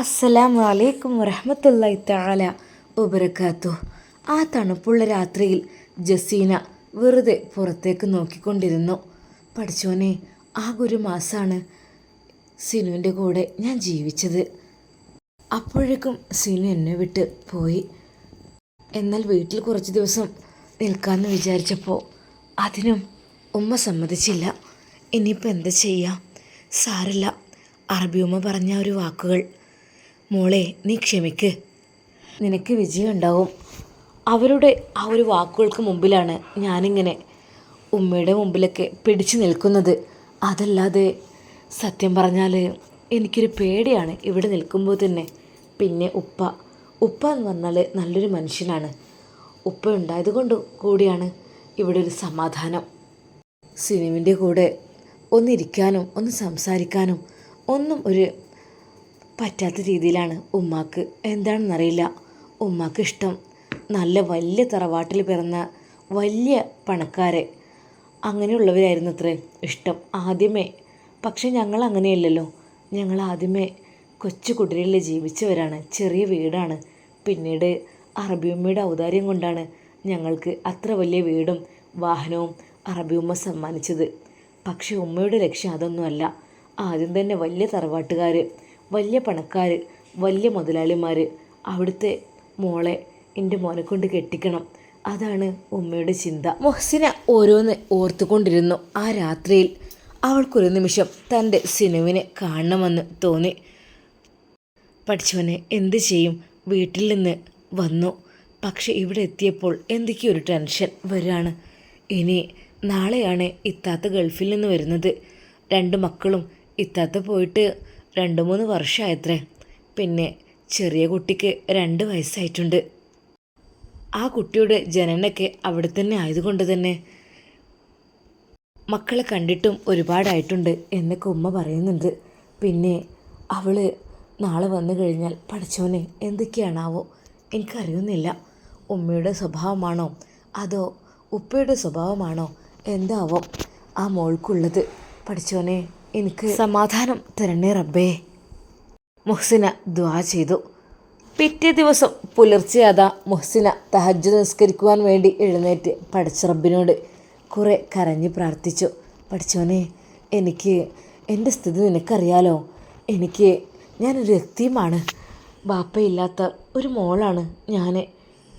അസ്സലാമു അലൈക്കും വറഹമത്തല്ലായി താല ഉപരക്കാത്തു ആ തണുപ്പുള്ള രാത്രിയിൽ ജസീന വെറുതെ പുറത്തേക്ക് നോക്കിക്കൊണ്ടിരുന്നു. പഠിച്ചോനെ ആ ഒരു മാസമാണ് സിനുവിന്റെ കൂടെ ഞാൻ ജീവിച്ചത്. അപ്പോഴേക്കും സിനു എന്നെ വിട്ട് പോയി. എന്നാൽ വീട്ടിൽ കുറച്ച് ദിവസം നിൽക്കാമെന്ന് വിചാരിച്ചപ്പോൾ അതിനും ഉമ്മ സമ്മതിച്ചില്ല. ഇനിയിപ്പോൾ എന്താ ചെയ്യാം? സാരില്ല. അറബി ഉമ്മ പറഞ്ഞ ഒരു വാക്കുകൾ മോളെ നീ ക്ഷമിക്ക്. നിനക്ക് വിജയം ഉണ്ടാവും അവരുടെ ആ ഒരു വാക്കുകൾക്ക് മുമ്പിലാണ് ഞാനിങ്ങനെ ഉമ്മയുടെ മുമ്പിലൊക്കെ പിടിച്ചു നിൽക്കുന്നത്. അതല്ലാതെ സത്യം പറഞ്ഞാൽ എനിക്കൊരു പേടിയാണ് ഇവിടെ നിൽക്കുമ്പോൾ തന്നെ. പിന്നെ ഉപ്പ. ഉപ്പ എന്ന് പറഞ്ഞാൽ നല്ലൊരു മനുഷ്യനാണ്. ഉപ്പ ഉണ്ടായത് കൊണ്ട് കൂടിയാണ് ഇവിടെ ഒരു സമാധാനം. സിനിമിന്റെ കൂടെ ഒന്നിരിക്കാനും ഒന്ന് സംസാരിക്കാനും ഒന്നും ഒരു പറ്റാത്ത രീതിയിലാണ് ഉമ്മാക്ക്. എന്താണെന്നറിയില്ല. ഉമ്മാക്ക് ഇഷ്ടം. നല്ല വലിയ തറവാട്ടിൽ പിറന്ന വലിയ പണക്കാരെ. അങ്ങനെയുള്ളവരായിരുന്നു അത്രേ ഇഷ്ടം ആദ്യമേ. പക്ഷെ ഞങ്ങൾ അങ്ങനെയല്ലല്ലോ. ഞങ്ങൾ ആദ്യമേ കൊച്ചു കുടിലിൽ ജീവിച്ചവരാണ്. ചെറിയ വീടാണ്. പിന്നീട് അറബിയമ്മയുടെ ഔദാര്യം കൊണ്ടാണ് ഞങ്ങൾക്ക് അത്ര വലിയ വീടും വാഹനവും അറബിയമ്മ സമ്മാനിച്ചത്. പക്ഷേ ഉമ്മയുടെ ലക്ഷ്യം അതൊന്നുമല്ല. ആദ്യം തന്നെ വലിയ തറവാട്ടുകാർ വലിയ പണക്കാർ വലിയ മുതലാളിമാർ അവിടുത്തെ മോളെ എന്റെ മോനെ കൊണ്ട് കെട്ടിക്കണം. അതാണ് ഉമ്മയുടെ ചിന്ത. മൊഹസിന ഓരോന്ന് ഓർത്തുകൊണ്ടിരുന്നു ആ രാത്രിയിൽ. അവൾക്കൊരു നിമിഷം തന്റെ സിനുവിനെ കാണണമെന്ന് തോന്നി. പഠിച്ചവനെ എന്ത് ചെയ്യും? വീട്ടിൽ നിന്ന് വന്നു. പക്ഷെ ഇവിടെ എത്തിയപ്പോൾ എന്തൊക്കെയോ ഒരു ടെൻഷൻ വരാണ്. ഇനി നാളെയാണ് ഇത്താത്ത ഗൾഫിൽ നിന്ന് വരുന്നത്. രണ്ട് മക്കളും ഇത്താത്ത പോയിട്ട് രണ്ട് മൂന്ന് വർഷമായത്രേ പിന്നെ ചെറിയ കുട്ടിക്ക് രണ്ട് വയസ്സായിട്ടുണ്ട്. ആ കുട്ടിയുടെ ജനനമൊക്കെ അവിടെ തന്നെ ആയതുകൊണ്ട് തന്നെ മക്കളെ കണ്ടിട്ടും ഒരുപാടായിട്ടുണ്ട് എന്നൊക്കെ ഉമ്മ പറയുന്നുണ്ട്. പിന്നെ അവൾ നാളെ വന്നു കഴിഞ്ഞാൽ പഠിച്ചോനെ എന്തൊക്കെയാണാവോ എനിക്കറിയുന്നില്ല. ഉമ്മയുടെ സ്വഭാവമാണോ? അതോ ഉപ്പയുടെ സ്വഭാവമാണോ? എന്താവോ ആ മോൾക്കുള്ളത്. പഠിച്ചോനെ എനിക്ക് സമാധാനം തരണേ റബ്ബേ. മുഹ്സിന ദ്വാ ചെയ്തു. പിറ്റേ ദിവസം പുലർച്ചെ അതാ മുഹ്സിന തഹജ്ജ് നിസ്കരിക്കുവാൻ വേണ്ടി എഴുന്നേറ്റ് പഠിച്ച റബ്ബിനോട് കുറെ കരഞ്ഞ് പ്രാർത്ഥിച്ചു. പഠിച്ചോനെ എനിക്ക് എന്റെ സ്ഥിതി നിനക്കറിയാലോ? എനിക്ക് ഞാനൊരു വ്യക്തിയുമാണ്. ബാപ്പയില്ലാത്ത ഒരു മോളാണ് ഞാൻ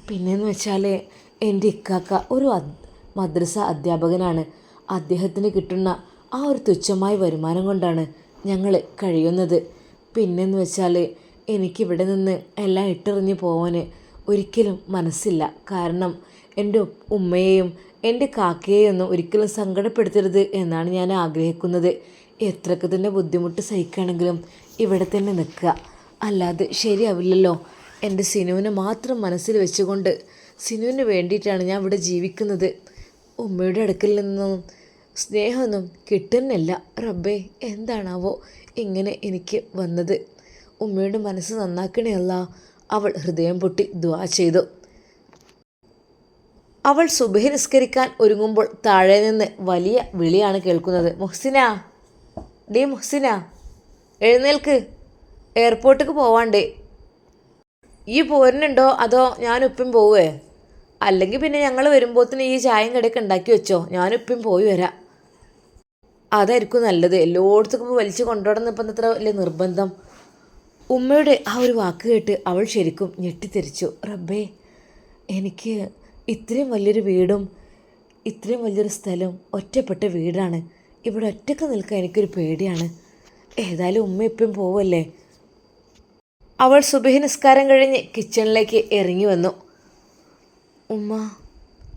പിന്നെയെന്ന് വെച്ചാൽ എന്റെ ഇക്കാക്ക ഒരു മദ്രസ അധ്യാപകനാണ്. അദ്ദേഹത്തിന് കിട്ടുന്ന ആ ഒരു തുച്ഛമായ വരുമാനം കൊണ്ടാണ് ഞങ്ങൾ കഴിയുന്നത്. പിന്നെന്ന് വെച്ചാൽ എനിക്കിവിടെ നിന്ന് എല്ലാം ഇട്ടെറിഞ്ഞ് പോവാൻ ഒരിക്കലും മനസ്സില്ല. കാരണം എന്റെ ഉമ്മയെയും എന്റെ കാക്കയെയൊന്നും ഒരിക്കലും സങ്കടപ്പെടുത്തരുത് എന്നാണ് ഞാൻ ആഗ്രഹിക്കുന്നത്. എത്രയൊക്കെ തന്നെ ബുദ്ധിമുട്ട് സഹിക്കുകയാണെങ്കിലും ഇവിടെ തന്നെ നിൽക്കുക. അല്ലാതെ ശരിയാവില്ലല്ലോ. എന്റെ സിനുവിനെ മാത്രം മനസ്സിൽ വെച്ചുകൊണ്ട് സിനുവിന് വേണ്ടിയിട്ടാണ് ഞാൻ ഇവിടെ ജീവിക്കുന്നത്. ഉമ്മയുടെ അടുക്കൽ നിന്നും സ്നേഹമൊന്നും കിട്ടുന്നില്ല. റബ്ബേ എന്താണാവോ ഇങ്ങനെ എനിക്ക് വന്നത്. ഉമ്മയുടെ മനസ്സ് നന്നാക്കണേ അല്ല അവൾ ഹൃദയം പൊട്ടി ദ്വാ ചെയ്തു. അവൾ സുബഹി നിസ്കരിക്കാൻ ഒരുങ്ങുമ്പോൾ താഴെ നിന്ന് വലിയ വിളിയാണ് കേൾക്കുന്നത്. മുഹ്സിന ഡി മുഹ്സിന എഴുന്നേൽക്ക്. എയർപോർട്ടിക്ക് പോവാണ്ടേ. ഈ പോരുന്നുണ്ടോ? അതോ ഞാനുപ്പം പോവേ? അല്ലെങ്കിൽ പിന്നെ ഞങ്ങൾ വരുമ്പോഴത്തേന് ഈ ചായയും കടയൊക്കെ ഉണ്ടാക്കി വെച്ചോ? ഞാനിപ്പം പോയി വരാം. അതായിരിക്കും നല്ലത്. എല്ലായിടത്തും ഇപ്പോൾ വലിച്ചു കൊണ്ടുപോകണം ഇപ്പം അത്ര വലിയ നിർബന്ധം? ഉമ്മയുടെ ആ ഒരു വാക്ക് കേട്ട് അവൾ ശരിക്കും ഞെട്ടിത്തെറിച്ചു റബ്ബേ എനിക്ക് ഇത്രയും വലിയൊരു വീടും ഇത്രയും വലിയൊരു സ്ഥലവും ഒറ്റപ്പെട്ട വീടാണ്. ഇവിടെ ഒറ്റയ്ക്ക് നിൽക്കാൻ എനിക്കൊരു പേടിയാണ്. ഏതായാലും ഉമ്മ ഇപ്പം പോവല്ലേ? അവൾ സുബഹി നിസ്കാരം കഴിഞ്ഞ് കിച്ചണിലേക്ക് ഇറങ്ങി വന്നു. ഉമ്മ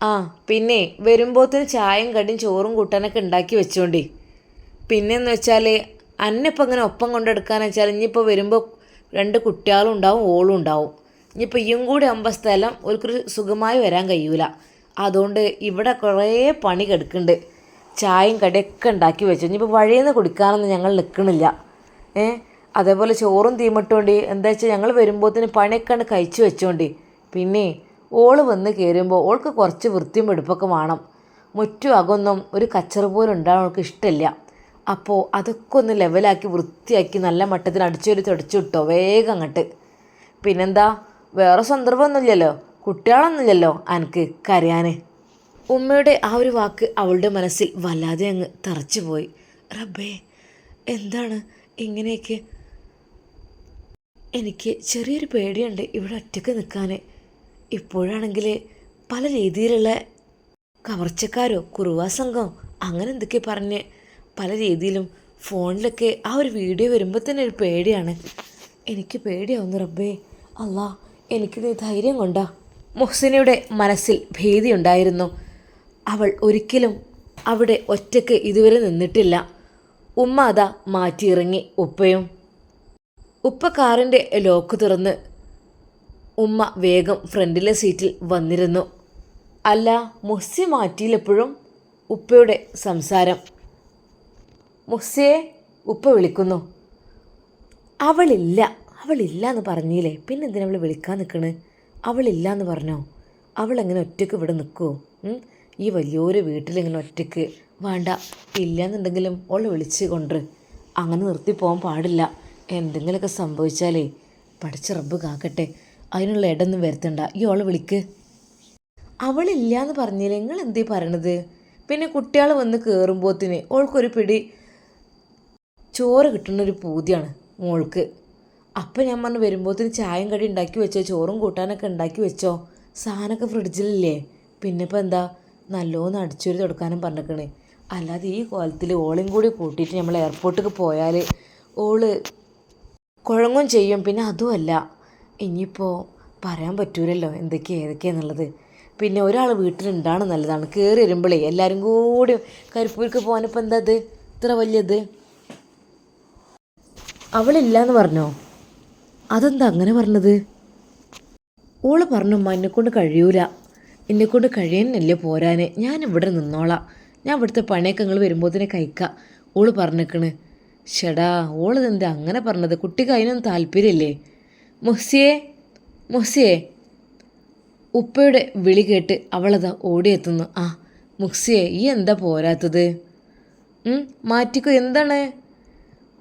ആ പിന്നെ വരുമ്പോത്തിന് ചായയും കടിയും ചോറും കൂട്ടാനൊക്കെ ഉണ്ടാക്കി വെച്ചോണ്ടി. പിന്നെന്ന് വെച്ചാൽ അന്നിപ്പോൾ അങ്ങനെ ഒപ്പം കൊണ്ടെടുക്കാന്ന് വെച്ചാൽ ഇനിയിപ്പോൾ വരുമ്പോൾ രണ്ട് കുട്ടികളും ഉണ്ടാവും ഓളും ഉണ്ടാവും. ഇനിയിപ്പോൾ ഇയും കൂടി ആകുമ്പോൾ സ്ഥലം ഒരിക്കലും സുഖമായി വരാൻ കഴിയൂല. അതുകൊണ്ട് ഇവിടെ കുറേ പണി കിടക്കുന്നുണ്ട് ചായയും കടയൊക്കെ ഉണ്ടാക്കി വെച്ചു. ഇനിയിപ്പോൾ വഴിയിൽ നിന്ന് കുടിക്കാനൊന്നും ഞങ്ങൾ നിൽക്കണില്ല ഏ? അതേപോലെ ചോറും തീമിട്ടുകൊണ്ട് എന്താ വെച്ചാൽ ഞങ്ങൾ വരുമ്പോഴത്തേന് പണിയൊക്കെ കഴിച്ചു വെച്ചോണ്ട് പിന്നെ ഓൾ വന്ന് കയറുമ്പോൾ ഓൾക്ക് കുറച്ച് വൃത്തിയും വെടുപ്പൊക്കെ വേണം. മുറ്റും അകൊന്നും ഒരു കച്ചറ പോലും ഉണ്ടാകാൻ അവൾക്ക് ഇഷ്ടമില്ല അപ്പോൾ അതൊക്കെ ഒന്ന് ലെവലാക്കി വൃത്തിയാക്കി നല്ല മട്ടത്തിൽ അടിച്ചൊരു തുടച്ചു വിട്ടോ വേഗം അങ്ങോട്ട്. പിന്നെന്താ? വേറെ സന്ദർഭമൊന്നുമില്ലല്ലോ. കുട്ടികളൊന്നുമില്ലല്ലോ എനിക്ക് കരയാൻ ഉമ്മയുടെ ആ ഒരു വാക്ക് അവളുടെ മനസ്സിൽ വല്ലാതെ അങ്ങ് തറച്ചു പോയി. റബ്ബേ എന്താണ് ഇങ്ങനെയൊക്കെ? എനിക്ക് ചെറിയൊരു പേടിയുണ്ട് ഇവിടെ ഒറ്റയ്ക്ക് നിൽക്കാൻ ഇപ്പോഴാണെങ്കിൽ പല രീതിയിലുള്ള കവർച്ചക്കാരോ കുറുവാ സംഘം അങ്ങനെ എന്തൊക്കെ പറഞ്ഞ് പല രീതിയിലും ഫോണിലൊക്കെ ആ ഒരു വീഡിയോ വരുമ്പോൾ തന്നെ ഒരു പേടിയാണ്. എനിക്ക് പേടിയാവുന്നു റബ്ബേ. അല്ലാ എനിക്ക് നീ ധൈര്യം കൊണ്ടാ. മുഹ്സിനയുടെ മനസ്സിൽ ഭീതിയുണ്ടായിരുന്നു അവൾ ഒരിക്കലും അവിടെ ഒറ്റയ്ക്ക് ഇതുവരെ നിന്നിട്ടില്ല. ഉമ്മ അതാ മാറ്റിയിറങ്ങി ഉപ്പയും. ഉപ്പ കാറിന്റെ ലോക്ക് തുറന്ന് ഉമ്മ വേഗം ഫ്രണ്ടിലെ സീറ്റിൽ വന്നിരുന്നു. അല്ല മുസ്സി മാറ്റിയില്ലെപ്പോഴും ഉപ്പയുടെ സംസാരം. മുസ്സിയെ ഉപ്പ വിളിക്കുന്നു. അവളില്ല അവളില്ല എന്ന് പറഞ്ഞില്ലേ? പിന്നെ എന്തിനാ അവൾ വിളിക്കാൻ നിൽക്കണ് അവളില്ല എന്ന് പറഞ്ഞോ? അവളെങ്ങനെ ഒറ്റയ്ക്ക് ഇവിടെ നിൽക്കുമോ ഈ വലിയൊരു വീട്ടിലിങ്ങനെ ഒറ്റയ്ക്ക് വേണ്ട ഇല്ല എന്നുണ്ടെങ്കിലും ഓളെ വിളിച്ച് കൊണ്ട് അങ്ങനെ നിർത്തി പോകാൻ പാടില്ല. എന്തെങ്കിലുമൊക്കെ സംഭവിച്ചാലേ പഠിച്ച റബ്ബ് കാക്കട്ടെ. അതിനുള്ള ഇടൊന്നും വരുത്തണ്ട. ഈ ഓളെ വിളിക്ക്. അവളില്ല എന്ന് പറഞ്ഞില്ലേ? നിങ്ങൾ എന്തേ പറയണത്? പിന്നെ കുട്ടികൾ വന്ന് കയറുമ്പോത്തിന് ഓൾക്കൊരു പിടി ചോറ് കിട്ടുന്നൊരു പൂതിയാണ് മോൾക്ക്. അപ്പം ഞാൻ പറഞ്ഞു വരുമ്പോഴത്തേന് ചായയും കടി ഉണ്ടാക്കി വെച്ചോ? ചോറും കൂട്ടാനൊക്കെ ഉണ്ടാക്കി വെച്ചോ? സാധനമൊക്കെ ഫ്രിഡ്ജിലില്ലേ? പിന്നെ ഇപ്പം എന്താ? നല്ലോന്ന് അടിച്ചൊരു തുടക്കാനും പറഞ്ഞേക്കണേ. അല്ലാതെ ഈ കോലത്തിൽ ഓളും കൂടി കൂട്ടിയിട്ട് നമ്മൾ എയർപോർട്ടിൽ പോയാൽ ഓൾ കുഴങ്ങും ചെയ്യും. പിന്നെ അതുമല്ല ഇനിയിപ്പോൾ പറയാൻ പറ്റൂലല്ലോ എന്തൊക്കെയാണ് ഏതൊക്കെയാണെന്നുള്ളത് പിന്നെ ഒരാൾ വീട്ടിലുണ്ടാണ് നല്ലതാണ്. കയറി വരുമ്പോഴേ എല്ലാവരും കൂടി കരിപ്പൂർക്ക് പോകാനിപ്പോൾ എന്താ ഇത്? ഇത്ര വലിയത് അവളില്ല എന്ന് പറഞ്ഞോ? അതെന്താ അങ്ങനെ പറഞ്ഞത്? ഓൾ പറഞ്ഞു ഉമ്മ എന്നെക്കൊണ്ട് കഴിയൂല. എന്നെക്കൊണ്ട് കഴിയാനല്ലേ പോരാന്. ഞാൻ ഇവിടെ നിന്നോളാം. ഞാൻ ഇവിടുത്തെ പണിയൊക്കെ നിങ്ങൾ വരുമ്പോഴത്തേനെ കഴിക്കാം. ഓൾ പറഞ്ഞേക്കണ്. ഷെടാ ഓളിതെന്താ അങ്ങനെ പറഞ്ഞത്? കുട്ടിക്ക് അതിനൊന്നും താല്പര്യമില്ലേ മൊസിയെ മൊസിയെ. ഉപ്പയുടെ വിളി കേട്ട് അവളതാ ഓടിയെത്തുന്നു. ആ മുക്സിയെ ഈ എന്താ പോരാത്തത്? മാറ്റിക്കോ എന്താണ്?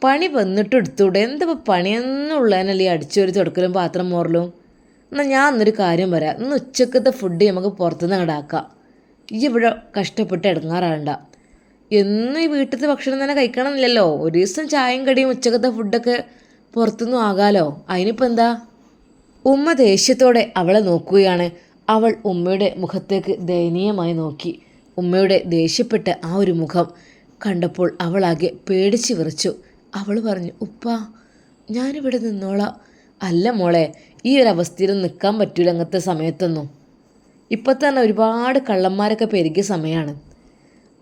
പണി വന്നിട്ട് എടുത്തൂടെ എന്താ പണിയെന്നുള്ളതിനല്ലേ അടിച്ചൊരു തുടക്കലും പാത്രം മോറലും? എന്നാൽ ഞാൻ അന്നൊരു കാര്യം പറയാം. ഇന്ന് ഉച്ചക്കത്തെ ഫുഡ് നമുക്ക് പുറത്തുനിന്ന് അങ്ങോട്ട് ആക്കാം. ഈ ഇവിടെ കഷ്ടപ്പെട്ട് ഇടങ്ങാറാണ്ട എന്നും ഈ വീട്ടിലത്തെ ഭക്ഷണം തന്നെ കഴിക്കണമെന്നില്ലല്ലോ. ഒരു ദിവസം ചായയും കടിയും ഉച്ചക്കത്തെ ഫുഡൊക്കെ പുറത്തുനിന്നും ആകാലോ? അതിനിപ്പോൾ എന്താ? ഉമ്മ ദേഷ്യത്തോടെ അവളെ നോക്കുകയാണ്. അവൾ ഉമ്മയുടെ മുഖത്തേക്ക് ദയനീയമായി നോക്കി. ഉമ്മയുടെ ദേഷ്യപ്പെട്ട ആ ഒരു മുഖം കണ്ടപ്പോൾ അവളാകെ പേടിച്ചു വിറച്ചു. അവൾ പറഞ്ഞു ഉപ്പ ഞാനിവിടെ നിന്നോളാം. അല്ല മോളെ ഈ ഒരു അവസ്ഥയിൽ നിൽക്കാൻ പറ്റൂല അങ്ങനത്തെ സമയത്തൊന്നും. ഇപ്പം തന്നെ ഒരുപാട് കള്ളന്മാരൊക്കെ പെരുകിയ സമയമാണ്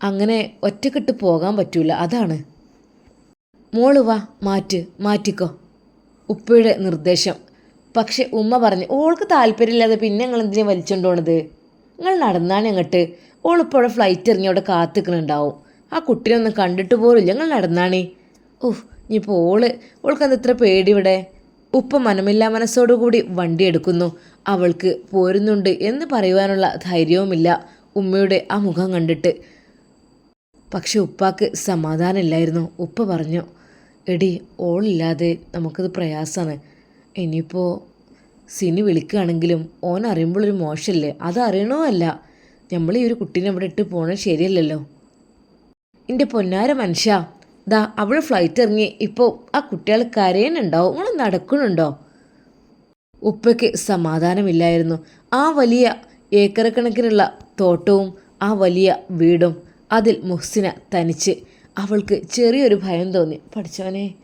അങ്ങനെ ഒറ്റക്കെട്ട് പോകാൻ പറ്റൂല അതാണ്. മോൾ വാ മാറ്റ് മാറ്റിക്കോ. ഉപ്പയുടെ നിർദ്ദേശം. പക്ഷെ ഉമ്മ പറഞ്ഞു ഓൾക്ക് താല്പര്യമില്ലാതെ പിന്നെ ഞങ്ങൾ എന്തിനാ വലിച്ചോണ്ട് പോണത്? നിങ്ങൾ നടന്നാണ് അങ്ങോട്ട്. ഓളിപ്പോഴെ ഫ്ലൈറ്റ് ഇറങ്ങി അവിടെ കാത്തിക്കണുണ്ടാവും. ആ കുട്ടീനെ ഒന്നും കണ്ടിട്ട് പോലും ഞങ്ങൾ നടന്നാണേ? ഓഹ് ഇനിയിപ്പോൾ പോൾ ഓൾക്ക് എന്താ ഇത്ര പേടി ഇവിടെ ഉപ്പ മനമില്ലാ മനസ്സോടുകൂടി വണ്ടി എടുക്കുന്നു. അവൾക്ക് പോരുന്നുണ്ട് എന്ന് പറയുവാനുള്ള ധൈര്യവുമില്ല ഉമ്മയുടെ ആ മുഖം കണ്ടിട്ട്. പക്ഷെ ഉപ്പാക്ക് സമാധാനമില്ലായിരുന്നു. ഉപ്പ പറഞ്ഞു എടി ഓളില്ലാതെ നമുക്കത് പ്രയാസമാണ് ഇനിയിപ്പോൾ സിനി വിളിക്കുകയാണെങ്കിലും ഓൻ അറിയുമ്പോഴൊരു മോശമല്ലേ അത് അല്ല നമ്മൾ ഈ ഒരു കുട്ടീനെ ഇവിടെ ഇട്ട് പോകണത് ശരിയല്ലല്ലോ. എന്റെ പൊന്നാര മനുഷ്യ. ദാ അവൾ ഫ്ലൈറ്റ് ഇറങ്ങി. ഇപ്പോൾ ആ കുട്ടികൾ കരയുന്നുണ്ടാവും നിങ്ങൾ നടക്കുന്നുണ്ടോ? ഉപ്പയ്ക്ക് സമാധാനമില്ലായിരുന്നു. ആ വലിയ ഏക്കർ കണക്കിനുള്ള തോട്ടവും ആ വലിയ വീടും അതിൽ മുഹ്സിന തനിച്ച്. അവൾക്ക് ചെറിയൊരു ഭയം തോന്നി. പഠിച്ചവനെ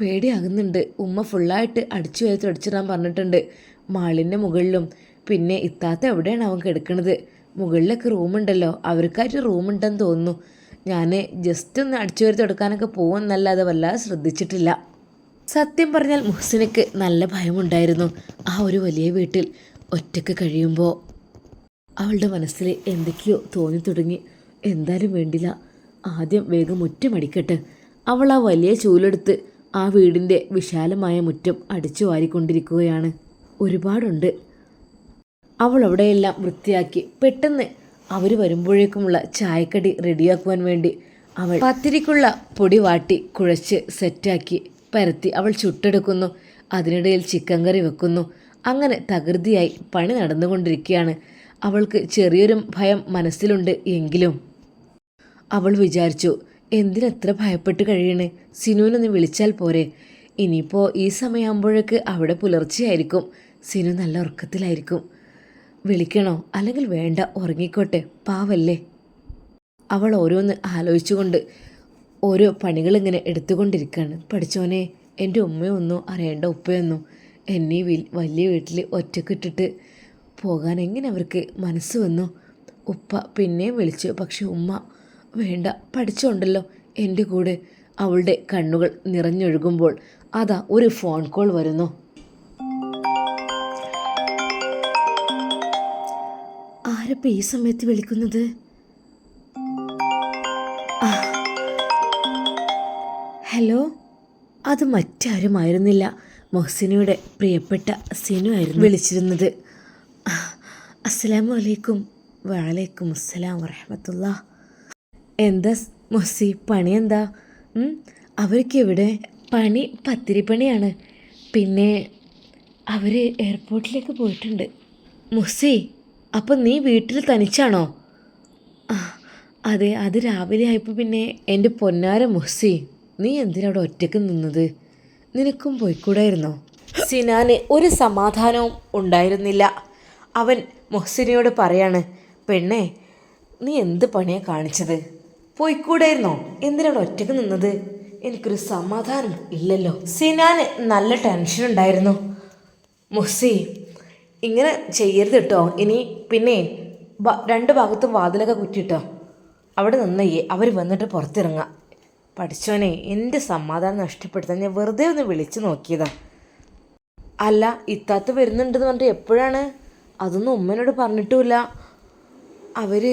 പേടിയാകുന്നുണ്ട്. ഉമ്മ ഫുള്ളായിട്ട് അടിച്ചു വരെ അടിച്ചിടാൻ പറഞ്ഞിട്ടുണ്ട്. മാളിന്റെ മുകളിലും പിന്നെ ഇത്താത്ത എവിടെയാണ് അവൻ കിടക്കുന്നത് മുകളിലൊക്കെ റൂമുണ്ടല്ലോ അവർക്കായിട്ട് റൂമുണ്ടെന്ന് തോന്നുന്നു. ഞാൻ ജസ്റ്റ് ഒന്ന് അടിച്ചു വരുത്തി തുടക്കാനൊക്കെ പോകുമെന്നല്ലാതെ വല്ലാതെ ശ്രദ്ധിച്ചിട്ടില്ല. സത്യം പറഞ്ഞാൽ മുഹസിനക്ക് നല്ല ഭയമുണ്ടായിരുന്നു ആ ഒരു വലിയ വീട്ടിൽ ഒറ്റയ്ക്ക് കഴിയുമ്പോൾ അവളുടെ മനസ്സിൽ എന്തൊക്കെയോ തോന്നി തുടങ്ങി. എന്തായാലും വേണ്ടില്ല. ആദ്യം വേഗം മുറ്റമടിക്കട്ടെ അവൾ ആ വലിയ ചൂലെടുത്ത് ആ വീടിന്റെ വിശാലമായ മുറ്റം അടിച്ചു വാരിക്കൊണ്ടിരിക്കുകയാണ്. ഒരുപാടുണ്ട്. അവൾ അവിടെയെല്ലാം വൃത്തിയാക്കി പെട്ടെന്ന് അവർ വരുമ്പോഴേക്കുമുള്ള ചായക്കടി റെഡിയാക്കുവാൻ വേണ്ടി അവൾ പത്തിരിക്കുള്ള പൊടി വാട്ടി കുഴച്ച് സെറ്റാക്കി പരത്തി അവൾ ചുട്ടെടുക്കുന്നു. അതിനിടയിൽ ചിക്കൻ കറി വെക്കുന്നു. അങ്ങനെ തകൃതിയായി പണി നടന്നുകൊണ്ടിരിക്കുകയാണ്. അവൾക്ക് ചെറിയൊരു ഭയം മനസ്സിലുണ്ട് എങ്കിലും. അവൾ വിചാരിച്ചു എന്തിനെത്ര ഭയപ്പെട്ട് കഴിയണേ? സിനുവിനൊന്ന് വിളിച്ചാൽ പോരെ. ഇനിയിപ്പോൾ ഈ സമയമാകുമ്പോഴേക്ക് അവിടെ പുലർച്ചെയായിരിക്കും. സിനു നല്ല ഉറക്കത്തിലായിരിക്കും. വിളിക്കണോ? അല്ലെങ്കിൽ വേണ്ട ഉറങ്ങിക്കോട്ടെ പാവല്ലേ? അവൾ ഓരോന്ന് ആലോചിച്ചുകൊണ്ട് ഓരോ പണികളിങ്ങനെ എടുത്തുകൊണ്ടിരിക്കുകയാണ്. പഠിച്ചോനെ എന്റെ ഉമ്മയൊന്നും അറിയേണ്ട ഉപ്പയൊന്നും എന്നെ വലിയ വീട്ടിൽ ഒറ്റക്കിട്ടിട്ട് പോകാൻ എങ്ങനെ അവർക്ക് മനസ്സ് വന്നു? ഉപ്പ പിന്നെയും വിളിച്ചു പക്ഷെ ഉമ്മ വേണ്ട പഠിച്ചോണ്ടല്ലോ എന്റെ കൂടെ. അവളുടെ കണ്ണുകൾ നിറഞ്ഞൊഴുകുമ്പോൾ അതാ ഒരു ഫോൺ കോൾ വരുന്നു. ആരപ്പം ഈ സമയത്ത് വിളിക്കുന്നത്. ഹലോ? അത് മറ്റാരുമായിരുന്നില്ല. മൊഹസിനയുടെ പ്രിയപ്പെട്ട സിനു ആയിരുന്നു വിളിച്ചിരുന്നത്. അസ്സലാമു അലൈക്കും. വലൈക്കും അസ്സലാം വറഹമത്തുള്ള. എന്താ മൊഹ്സി പണി എന്താ? അവർക്ക് ഇവിടെ പണി പത്തിരിപ്പണിയാണ്. പിന്നെ അവർ എയർപോർട്ടിലേക്ക് പോയിട്ടുണ്ട്. മുസി അപ്പം നീ വീട്ടിൽ തനിച്ചാണോ? അതെ അത് രാവിലെ ആയപ്പോൾ പിന്നെ എന്റെ പൊന്നാര മുഹ്സി നീ എന്തിനവിടെ ഒറ്റയ്ക്ക് നിന്നത്? നിനക്കും പോയിക്കൂടായിരുന്നോ? സിനാന് ഒരു സമാധാനവും ഉണ്ടായിരുന്നില്ല. അവൻ മുഹ്സിനയോട് പറയാണ് പെണ്ണെ നീ എന്ത് പണിയാ കാണിച്ചത്? പോയിക്കൂടായിരുന്നോ? എന്തിനാണ് ഒറ്റയ്ക്ക് നിന്നത്? എനിക്കൊരു സമാധാനം ഇല്ലല്ലോ. സിനാന് നല്ല ടെൻഷൻ ഉണ്ടായിരുന്നു മുഹ്സി ഇങ്ങനെ ചെയ്യരുത് കേട്ടോ ഇനി പിന്നെ രണ്ട് ഭാഗത്തും വാതിലൊക്കെ കുറ്റിട്ടോ. അവിടെ നിന്നയ്യേ അവർ വന്നിട്ട് പുറത്തിറങ്ങാം. പഠിച്ചോനെ എന്റെ സമാധാനം നഷ്ടപ്പെടുത്താൻ ഞാൻ വെറുതെ ഒന്ന് വിളിച്ചു നോക്കിയതാ. അല്ല ഇത്താത്ത വരുന്നുണ്ടെന്ന് പറഞ്ഞിട്ട് എപ്പോഴാണ്? അതൊന്നും ഉമ്മനോട് പറഞ്ഞിട്ടുമില്ല. അവർ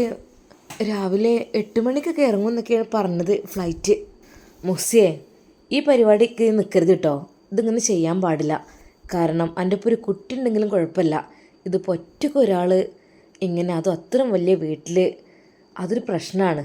രാവിലെ എട്ട് മണിക്കൊക്കെ ഇറങ്ങുമെന്നൊക്കെയാണ് പറഞ്ഞത് ഫ്ലൈറ്റ്. മുസിയെ ഈ പരിപാടിക്ക് നിൽക്കരുത് കേട്ടോ ഇതിങ്ങനെ ചെയ്യാൻ പാടില്ല. കാരണം എന്റെ ഇപ്പോൾ ഒരു കുട്ടി ഉണ്ടെങ്കിലും കുഴപ്പമില്ല. ഇതിപ്പോൾ ഒറ്റയ്ക്ക് ഒരാൾ ഇങ്ങനെ അതും അത്രയും വലിയ വീട്ടിൽ അതൊരു പ്രശ്നമാണ്.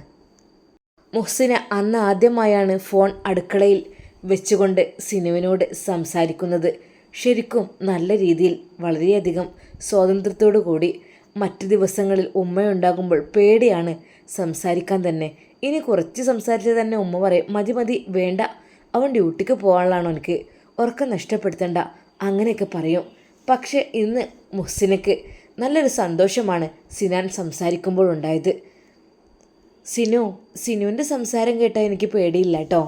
മുഹ്സിന് അന്ന് ആദ്യമായാണ് ഫോൺ അടുക്കളയിൽ വെച്ചുകൊണ്ട് സിനുവിനോട് സംസാരിക്കുന്നത്. ശരിക്കും നല്ല രീതിയിൽ വളരെയധികം സ്വാതന്ത്ര്യത്തോടു കൂടി മറ്റു ദിവസങ്ങളിൽ ഉമ്മയുണ്ടാകുമ്പോൾ പേടിയാണ് സംസാരിക്കാൻ തന്നെ. ഇനി കുറച്ച് സംസാരിച്ചത് തന്നെ ഉമ്മ പറയും മതി മതി വേണ്ട അവൻ ഡ്യൂട്ടിക്ക് പോകാനുള്ളതാണോ എനിക്ക് ഉറക്കം നഷ്ടപ്പെടുത്തണ്ട അങ്ങനെയൊക്കെ പറയും. പക്ഷെ ഇന്ന് മുഹ്സിനക്ക് നല്ലൊരു സന്തോഷമാണ് സിനാൻ സംസാരിക്കുമ്പോൾ സംസാരിക്കുമ്പോഴുണ്ടായത്. സിനു സിനുവിന്റെ സംസാരം കേട്ടാൽ എനിക്ക് പേടിയില്ല കേട്ടോ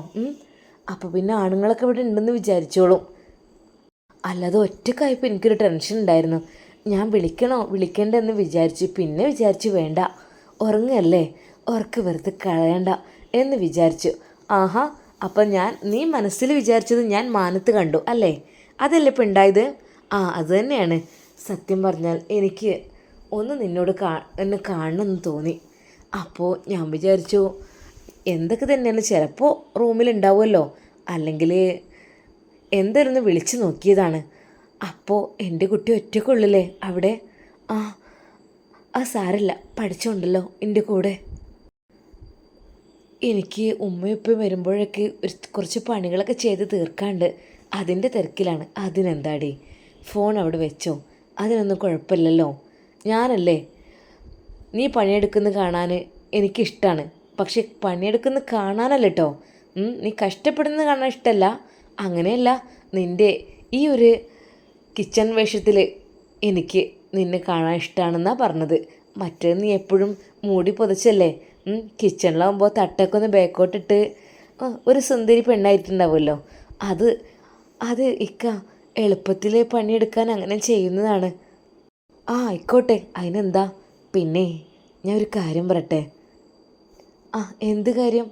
അപ്പോൾ പിന്നെ ആണുങ്ങളൊക്കെ ഇവിടെ ഉണ്ടെന്ന് വിചാരിച്ചോളും. അല്ലാതെ ഒറ്റക്കായപ്പോൾ എനിക്കൊരു ടെൻഷൻ ഉണ്ടായിരുന്നു. ഞാൻ വിളിക്കണോ വിളിക്കേണ്ടെന്ന് വിചാരിച്ചു പിന്നെ വിചാരിച്ച് വേണ്ട. ഉറങ്ങല്ലേ ഉറക്ക് വെറുതെ കളയണ്ട എന്ന് വിചാരിച്ചു. ആഹാ അപ്പം ഞാൻ നീ മനസ്സിൽ വിചാരിച്ചത് ഞാൻ മാനത്ത് കണ്ടു അല്ലേ? അതല്ലേ ഇപ്പം ഉണ്ടായത് ആ അത് തന്നെയാണ്. സത്യം പറഞ്ഞാൽ എനിക്ക് ഒന്ന് നിന്നോട് കാ എന്നെ കാണണമെന്ന് തോന്നി. അപ്പോൾ ഞാൻ വിചാരിച്ചു എന്തൊക്കെ തന്നെയാണ്? ചിലപ്പോൾ റൂമിലുണ്ടാവുമല്ലോ അല്ലെങ്കിൽ എന്തായിരുന്നു വിളിച്ചു നോക്കിയതാണ്. അപ്പോൾ എന്റെ കുട്ടി ഒറ്റക്കുള്ളില്ലേ അവിടെ? ആ ആ സാരല്ല പഠിച്ചുണ്ടല്ലോ എന്റെ കൂടെ. എനിക്ക് ഉമ്മയും വരുമ്പോഴൊക്കെ ഒരു കുറച്ച് പണികളൊക്കെ ചെയ്ത് തീർക്കാണ്ട് അതിന്റെ തിരക്കിലാണ്. അതിനെന്താടി? ഫോൺ അവിടെ വെച്ചോ. അതിനൊന്നും കുഴപ്പമില്ലല്ലോ. ഞാനല്ലേ? നീ പണിയെടുക്കുന്ന കാണാൻ എനിക്കിഷ്ടമാണ് പക്ഷേ പണിയെടുക്കുന്ന കാണാനല്ല കേട്ടോ നീ കഷ്ടപ്പെടുന്നത് കാണാൻ ഇഷ്ടമല്ല അങ്ങനെയല്ല. നിന്റെ ഈ ഒരു കിച്ചൺ വേഷത്തിൽ എനിക്ക് നിന്നെ കാണാൻ ഇഷ്ടമാണെന്നാണ് പറഞ്ഞത്. മറ്റേ നീ എപ്പോഴും മൂടി പുതച്ചല്ലേ? കിച്ചണിലാവുമ്പോൾ തട്ടൊക്കെ ഒന്ന് ബേക്കോട്ടിട്ട് ഒരു സുന്ദരി പെണ്ണായിട്ടുണ്ടാവുമല്ലോ അത് അത് ഇക്ക എളുപ്പത്തിൽ പണിയെടുക്കാൻ അങ്ങനെ ചെയ്യുന്നതാണ്. ആ ആയിക്കോട്ടെ അതിനെന്താ? പിന്നെ ഞാൻ ഒരു കാര്യം പറട്ടെ ആ എന്ത് കാര്യം?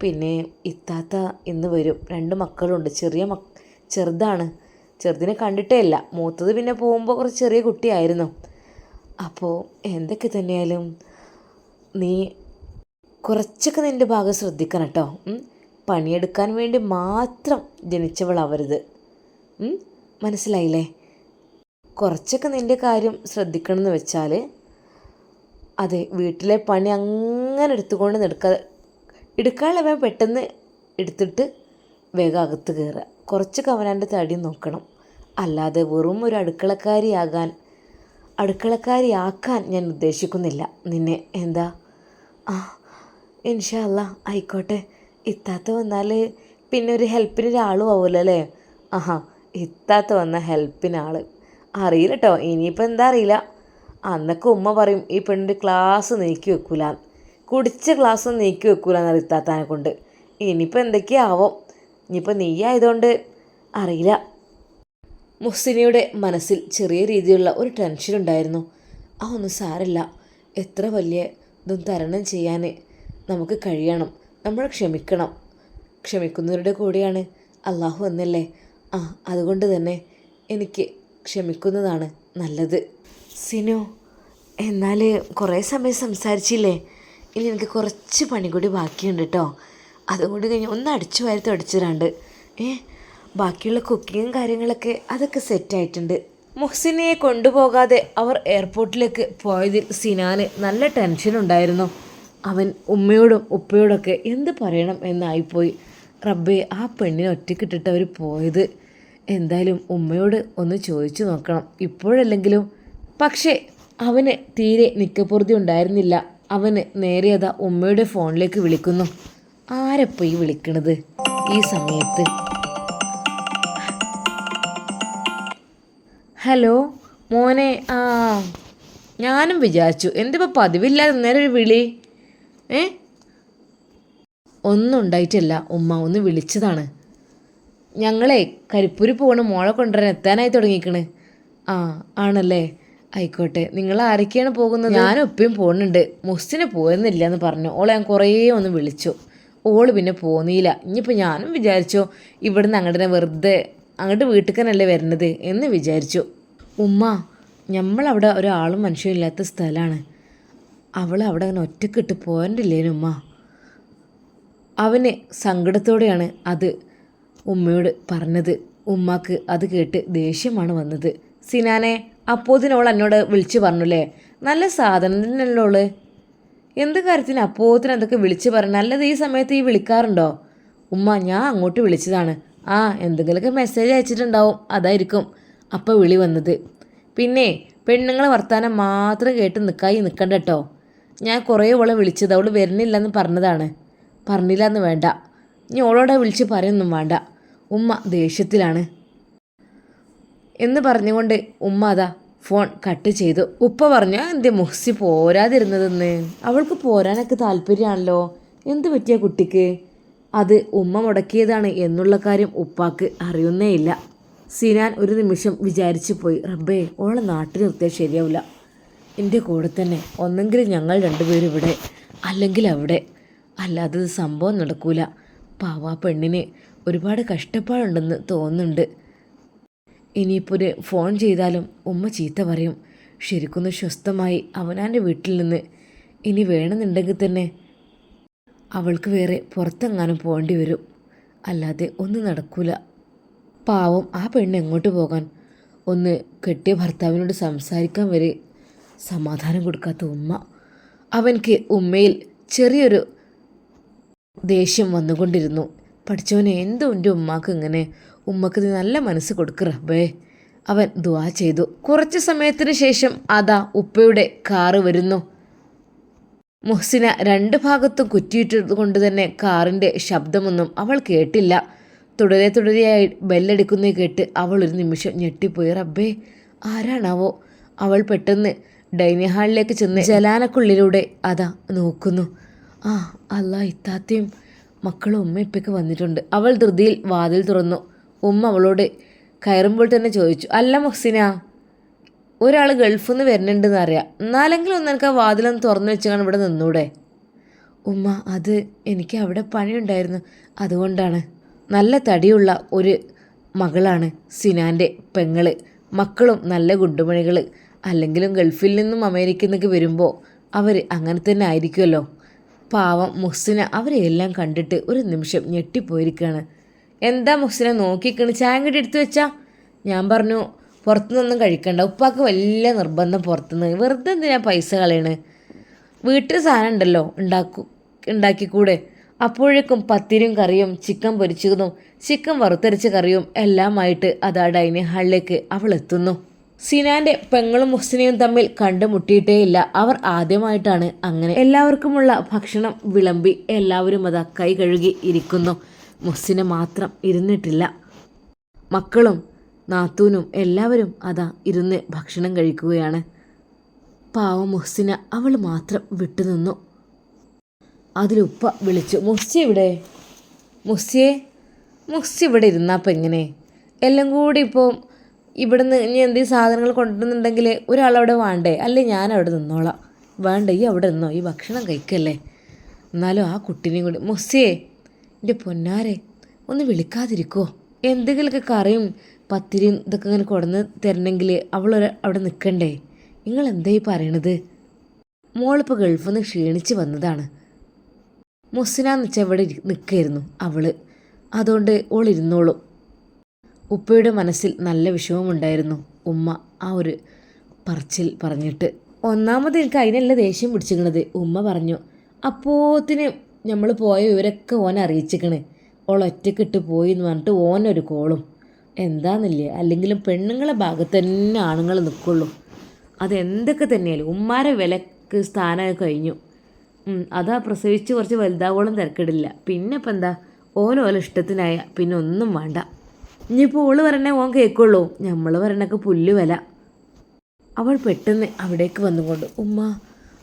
പിന്നെ ഇത്താത്ത ഇന്ന് വരും. രണ്ട് മക്കളുണ്ട്. ചെറിയ മക് ചെറുതാണ്. ചെറുതിനെ കണ്ടിട്ടേ ഇല്ല. മൂത്തത് പിന്നെ പോകുമ്പോൾ കുറച്ച് ചെറിയ കുട്ടിയായിരുന്നു. അപ്പോൾ എന്തൊക്കെ തന്നെയാലും നീ കുറച്ചൊക്കെ നിന്റെ ഭാഗം ശ്രദ്ധിക്കണം കേട്ടോ? പണിയെടുക്കാൻ വേണ്ടി മാത്രം ജനിച്ചവളാവരുത്? മനസ്സിലായില്ലേ? കുറച്ചൊക്കെ നിന്റെ കാര്യം ശ്രദ്ധിക്കണം എന്ന് വെച്ചാൽ അതെ വീട്ടിലെ പണി അങ്ങനെ എടുത്തുകൊണ്ട് നടക്കാതെ വേഗം പെട്ടെന്ന് എടുത്തിട്ട് വേഗം അകത്ത് കയറുക. കുറച്ചൊക്കെ അവനാന്റെ തടി നോക്കണം. അല്ലാതെ വെറും ഒരു അടുക്കളക്കാരിയാകാൻ അടുക്കളക്കാരിയാക്കാൻ ഞാൻ ഉദ്ദേശിക്കുന്നില്ല. നിന്നെ എന്താ? ആ ഇൻഷല്ല ആയിക്കോട്ടെ. ഇത്താത്ത വന്നാൽ പിന്നെ ഒരു ഹെൽപ്പിന് ഒരാളും ആവുമല്ലോ അല്ലേ ആഹാ ഇത്താത്ത വന്ന ഹെൽപ്പിനാൾ അറിയില്ല കേട്ടോ ഇനിയിപ്പോൾ എന്താ അറിയില്ല. അന്നൊക്കെ ഉമ്മ പറയും ഈ പെണ്ണിന്റെ ക്ലാസ് നീക്കി വെക്കൂല. കുടിച്ച ക്ലാസ് നീക്കി വെക്കൂല എന്നാൽ ഇത്താത്താനെ കൊണ്ട്. ഇനിയിപ്പോൾ എന്തൊക്കെയാവും ഇനിയിപ്പോൾ നീ ആയതുകൊണ്ട് അറിയില്ല. മുസ്സിനിയുടെ മനസ്സിൽ ചെറിയ രീതിയിലുള്ള ഒരു ടെൻഷൻ ഉണ്ടായിരുന്നു. ആ ഒന്നും സാരല്ല എത്ര വലിയ ഇതും തരണം ചെയ്യാൻ നമുക്ക് കഴിയണം. നമ്മൾ ക്ഷമിക്കണം. ക്ഷമിക്കുന്നവരുടെ കൂടെയാണ് അള്ളാഹു എന്നല്ലേ ആ അതുകൊണ്ട് തന്നെ എനിക്ക് ക്ഷമിക്കുന്നതാണ് നല്ലത്. സിനു എന്നാൽ കുറേ സമയം സംസാരിച്ചില്ലേ? ഇനി എനിക്ക് കുറച്ച് പണി കൂടി ബാക്കിയുണ്ട് കേട്ടോ അതുകൊണ്ട് കഴിഞ്ഞ് ഒന്ന് അടിച്ചു വാരി തുടച്ചിടാണ്ട്. ഏ ബാക്കിയുള്ള കുക്കിങ്ങും കാര്യങ്ങളൊക്കെ അതൊക്കെ സെറ്റായിട്ടുണ്ട് മുഹ്സിനെ കൊണ്ടുപോകാതെ അവർ എയർപോർട്ടിലേക്ക് പോയതിൽ സിനാന് നല്ല ടെൻഷൻ ഉണ്ടായിരുന്നു. അവൻ ഉമ്മയോടും ഉപ്പയോടൊക്കെ എന്ത് പറയണം എന്നായിപ്പോയി. റബ്ബേ ആ പെണ്ണിനെ ഒറ്റക്കിട്ടിട്ട് അവർ പോയത്. എന്തായാലും ഉമ്മയോട് ഒന്ന് ചോദിച്ചു നോക്കണം. ഇപ്പോഴല്ലെങ്കിലും. പക്ഷേ അവന് തീരെ നിക്കപ്പുറതി ഉണ്ടായിരുന്നില്ല. അവന് നേരെ അതാ ഉമ്മയുടെ ഫോണിലേക്ക് വിളിക്കുന്നു. ആരപ്പോൾ ഈ വിളിക്കണത്? ഈ സമയത്ത്. ഹലോ മോനെ ആ. ഞാനും വിചാരിച്ചു. എന്തിപ്പോൾ പതിവില്ലാതെ നേരെ ഒരു വിളി? ഏ? ഒന്നും ഉണ്ടായിട്ടില്ല. ഉമ്മ ഒന്ന് വിളിച്ചതാണ്. ഞങ്ങളെ കരിപ്പൂരി പോകണ മോളെ കൊണ്ടുവരാൻ എത്താനായി തുടങ്ങിക്കണ്. ആ ആണല്ലേ. ആയിക്കോട്ടെ. നിങ്ങൾ ആരൊക്കെയാണ് പോകുന്നത്? ഞാൻ ഒപ്പം പോകുന്നുണ്ട് മുസ്സിന് പോയെന്നില്ല എന്ന് പറഞ്ഞു. ഓൾ ഞാൻ കുറേ ഒന്ന് വിളിച്ചു. ഓൾ പിന്നെ പോന്നില്ല. ഇനിയിപ്പോൾ ഞാനും വിചാരിച്ചു ഇവിടുന്ന് അങ്ങോട്ട് വെറുതെ അങ്ങോട്ട് വീട്ടിൽ തന്നെയല്ലേ വരുന്നത് എന്ന് വിചാരിച്ചു. ഉമ്മ നമ്മളവിടെ ഒരാളും മനുഷ്യനില്ലാത്ത സ്ഥലമാണ്. അവൾ അവിടെ അങ്ങനെ ഒറ്റക്കിട്ട് പോരണ്ടില്ലേനുമ്മ അവന് സങ്കടത്തോടെയാണ് അത് ഉമ്മയോട് പറഞ്ഞത്. ഉമ്മാക്ക് അത് കേട്ട് ദേഷ്യമാണ് വന്നത്. സിനാനെ അപ്പോത്തിനോൾ എന്നോട് വിളിച്ചു പറഞ്ഞല്ലേ? നല്ല സാധനം തന്നെയല്ലോ ഓൾ എന്ത് കാര്യത്തിന് അപ്പോത്തിന് എന്തൊക്കെ വിളിച്ചു പറഞ്ഞു? അല്ലത് ഈ സമയത്ത് ഈ വിളിക്കാറുണ്ടോ? ഉമ്മ ഞാൻ അങ്ങോട്ട് വിളിച്ചതാണ്. ആ എന്തെങ്കിലുമൊക്കെ മെസ്സേജ് അയച്ചിട്ടുണ്ടാവും. അതായിരിക്കും അപ്പോൾ വിളി വന്നത്. പിന്നെ പെണ്ണുങ്ങളെ വർത്താനം മാത്രം കേട്ട് നിൽക്കായി നിൽക്കണ്ട കേട്ടോ. ഞാൻ കുറേ ഓളെ വിളിച്ചത് അവൾ വരുന്നില്ലെന്ന് പറഞ്ഞതാണ്. പറഞ്ഞില്ല എന്ന് വേണ്ട. ഇനി ഓളോടെ വിളിച്ച് പറയൊന്നും വേണ്ട. ഉമ്മ ദേഷ്യത്തിലാണ്. എന്ന് പറഞ്ഞുകൊണ്ട് ഉമ്മ അതാ ഫോൺ കട്ട് ചെയ്തു. ഉപ്പ പറഞ്ഞു എന്റെ മുഹ്സി പോരാതിരുന്നതെന്ന്? അവൾക്ക് പോരാനൊക്കെ താല്പര്യമാണല്ലോ. എന്ത് പറ്റിയ കുട്ടിക്ക്? അത് ഉമ്മ മുടക്കിയതാണ് എന്നുള്ള കാര്യം ഉപ്പാക്ക് അറിയുന്നേയില്ല സിനാൻ ഒരു നിമിഷം വിചാരിച്ചു പോയി. റബ്ബേ ഓളെ നാട്ടിൽ നിർത്തിയാൽ ശരിയാവില്ല എന്റെ കൂടെ തന്നെ. ഒന്നെങ്കിൽ ഞങ്ങൾ രണ്ടുപേരും ഇവിടെ അല്ലെങ്കിൽ അവിടെ. അല്ലാതെ സംഭവം നടക്കൂല. പാവ ആ പെണ്ണിന് ഒരുപാട് കഷ്ടപ്പാടുണ്ടെന്ന് തോന്നുന്നുണ്ട്. ഇനിയിപ്പോൾ ഒരു ഫോൺ ചെയ്താലും ഉമ്മ ചീത്ത പറയും. ശരിക്കൊന്ന് സ്വസ്ഥമായി അവനാന്റെ വീട്ടിൽ നിന്ന്. ഇനി വേണമെന്നുണ്ടെങ്കിൽ തന്നെ അവൾക്ക് വേറെ പുറത്തെങ്ങാനും പോകേണ്ടി വരും. അല്ലാതെ ഒന്നും നടക്കൂല. പാവം ആ പെണ്ണ് എങ്ങോട്ട് പോകാൻ? ഒന്ന് കെട്ടിയ ഭർത്താവിനോട് സംസാരിക്കാൻ വരെ സമാധാനം കൊടുക്കാത്ത ഉമ്മ. അവൻക്ക് ഉമ്മയിൽ ചെറിയൊരു ദേഷ്യം വന്നുകൊണ്ടിരുന്നു. പഠിച്ചവനെ എന്തോ എന്റെ ഉമ്മാക്ക് ഇങ്ങനെ? ഉമ്മക്ക് നീ നല്ല മനസ്സ് കൊടുക്ക് റബ്ബേ. അവൻ ദുവാ ചെയ്തു. കുറച്ച് സമയത്തിന് ശേഷം അതാ ഉപ്പയുടെ കാറ് വരുന്നു. മുഹ്സിന രണ്ട് ഭാഗത്തും കുറ്റിയിട്ടത് കൊണ്ട് തന്നെ കാറിന്റെ ശബ്ദമൊന്നും അവൾ കേട്ടില്ല. തുടരെ തുടരെയായി ബെല്ലടിക്കുന്നത് കേട്ട് അവൾ ഒരു നിമിഷം ഞെട്ടിപ്പോയി. റബ്ബേ ആരാണാവോ? അവൾ പെട്ടെന്ന് ഡൈനിങ് ഹാളിലേക്ക് ചെന്ന് ജലാനക്കുള്ളിലൂടെ അതാ നോക്കുന്നു. ആ അല്ല ഇത്താത്തയും മക്കളും ഉമ്മ ഇപ്പൊക്കെ വന്നിട്ടുണ്ട്. അവൾ ധൃതിയിൽ വാതിൽ തുറന്നു. ഉമ്മ അവളോട് കയറുമ്പോൾ തന്നെ ചോദിച്ചു അല്ല മുഹ്സിന ഒരാൾ ഗൾഫിൽ നിന്ന് വരുന്നുണ്ടെന്ന് അറിയാം. എന്നാലെങ്കിലും ഒന്ന് എനിക്ക് ആ വാതിലൊന്ന് തുറന്നു വെച്ചാണ് ഇവിടെ നിന്നൂടെ? ഉമ്മ അത് എനിക്ക് അവിടെ പണിയുണ്ടായിരുന്നു. അതുകൊണ്ടാണ്. നല്ല തടിയുള്ള ഒരു മകളാണ് സിനാന്റെ പെങ്ങൾ. മക്കളും നല്ല ഗുണ്ടുമണികൾ അല്ലെങ്കിലും ഗൾഫിൽ നിന്നും അമേരിക്കയിൽ നിന്നൊക്കെ വരുമ്പോൾ അവർ അങ്ങനെ തന്നെ ആയിരിക്കുമല്ലോ പാവം മുഹ്സിന അവരെയെല്ലാം കണ്ടിട്ട് ഒരു നിമിഷം ഞെട്ടിപ്പോയിരിക്കുകയാണ് എന്താ മുഹ്സിന നോക്കിക്കണ്? ചായ കിട്ടി എടുത്തു വെച്ചാ? ഞാൻ പറഞ്ഞു പുറത്തുനിന്നൊന്നും കഴിക്കണ്ട. ഉപ്പാക്ക് വലിയ നിർബന്ധം പുറത്തുനിന്ന്. വെറുതെ എന്തിനാ പൈസ കളയണ്? വീട്ടിൽ സാധനം ഉണ്ടല്ലോ ഉണ്ടാക്കൂ ഉണ്ടാക്കിക്കൂടെ? അപ്പോഴേക്കും പത്തിരിയും കറിയും ചിക്കൻ പൊരിച്ചതും ചിക്കൻ വറുത്തരച്ച കറിയും എല്ലാമായിട്ട് അതാ ഡൈനിങ് ഹാളിലേക്ക് അവൾ എത്തുന്നു. സിനാന്റെ പെങ്ങളും മുഹ്സിനെയും തമ്മിൽ കണ്ടുമുട്ടിയിട്ടേയില്ല. അവർ ആദ്യമായിട്ടാണ് അങ്ങനെ. എല്ലാവർക്കുമുള്ള ഭക്ഷണം വിളമ്പി എല്ലാവരും അത് കൈ കഴുകി ഇരിക്കുന്നു. മുഹ്സിന മാത്രം ഇരുന്നിട്ടില്ല. മക്കളും നാത്തൂനും എല്ലാവരും അതാ ഇരുന്ന് ഭക്ഷണം കഴിക്കുകയാണ്. പാവം മുഹ്സിന അവൾ മാത്രം വിട്ടുനിന്നു. അതിലുപ്പ വിളിച്ചു മുസ്സി ഇവിടെ മുസ്സിയെ മുസ്സി ഇവിടെ ഇരുന്നാപ്പം എങ്ങനെ? എല്ലാം കൂടി ഇപ്പോൾ ഇവിടുന്ന് ഇനി എന്തെങ്കിലും സാധനങ്ങൾ കൊണ്ടുവരുന്നുണ്ടെങ്കിൽ ഒരാളവിടെ വേണ്ടേ? അല്ലേ ഞാൻ അവിടെ നിന്നോളാം. വേണ്ട ഈ അവിടെ നിന്നോ? ഈ ഭക്ഷണം കഴിക്കല്ലേ? എന്നാലും ആ കുട്ടീനെയും കൂടി മൊസ്സിയേ എന്റെ പൊന്നാരെ ഒന്ന് വിളിക്കാതിരിക്കോ? എന്തെങ്കിലുമൊക്കെ കറിയും പത്തിരിയും ഇതൊക്കെ ഇങ്ങനെ കൊടുന്ന് തരണമെങ്കിൽ അവളൊരു അവിടെ നിൽക്കണ്ടേ? നിങ്ങൾ എന്തായി പറയണത്? മോളിപ്പോൾ ഗൾഫിൽ നിന്ന് ക്ഷീണിച്ച് വന്നതാണ്. മൊസ്സിനാന്ന് വെച്ചാൽ ഇവിടെ നിൽക്കായിരുന്നു അവൾ. അതുകൊണ്ട് ഓൾ ഇരുന്നോളും ഉപ്പയുടെ മനസ്സിൽ നല്ല വിഷമമുണ്ടായിരുന്നു. ഉമ്മ ആ ഒരു പറച്ചിൽ പറഞ്ഞിട്ട്. ഒന്നാമത് എനിക്ക് അതിനല്ല ദേഷ്യം പിടിച്ചിക്കണത് ഉമ്മ പറഞ്ഞു അപ്പോത്തിന് നമ്മൾ പോയ ഇവരൊക്കെ ഓനെ അറിയിച്ചിക്കണ് ഓൾ ഒറ്റക്കിട്ട് പോയി എന്ന് പറഞ്ഞിട്ട് ഓനൊരു കോളും. എന്താന്നില്ലേ? അല്ലെങ്കിലും പെണ്ണുങ്ങളെ ഭാഗത്ത് തന്നെ ആണുങ്ങൾ നിൽക്കുള്ളൂ. അതെന്തൊക്കെ തന്നെയാലും ഉമ്മാരെ വിലക്ക് സ്ഥാനമൊക്കെ കഴിഞ്ഞു. അതാ പ്രസവിച്ച് കുറച്ച് വലുതാവോളം തിരക്കിടില്ല. പിന്നെ ഇപ്പം എന്താ? ഓലോല ഇഷ്ടത്തിനായ പിന്നെ ഒന്നും വേണ്ട. ഇനിയിപ്പോൾ ഓൾ പറഞ്ഞേ ഓൻ കേൾക്കുള്ളൂ നമ്മൾ പറഞ്ഞൊക്കെ പുല്ല് വില. അവൾ പെട്ടെന്ന് അവിടേക്ക് വന്നുകൊണ്ട് ഉമ്മ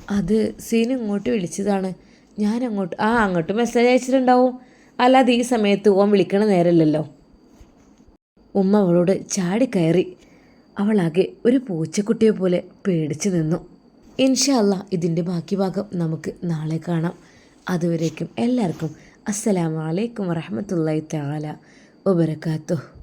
അത് സീൻ ഇങ്ങോട്ട് വിളിച്ചതാണ്. ഞാൻ അങ്ങോട്ട് ആ അങ്ങോട്ട് മെസ്സേജ് അയച്ചിട്ടുണ്ടാവും. അല്ലാതെ ഈ സമയത്ത് ഓൻ വിളിക്കണ നേരമല്ലല്ലോ ഉമ്മ അവളോട് ചാടി ചാടിക്കയറി അവളാകെ ഒരു പൂച്ചക്കുട്ടിയെ പോലെ പേടിച്ചു നിന്നു. ഇൻഷല്ല ഇതിന്റെ ബാക്കി ഭാഗം നമുക്ക് നാളെ കാണാം. അതുവരേക്കും എല്ലാവർക്കും അസ്സലാമലൈക്കും വറഹമത്തല്ലാ താല വബറകാതുഹു.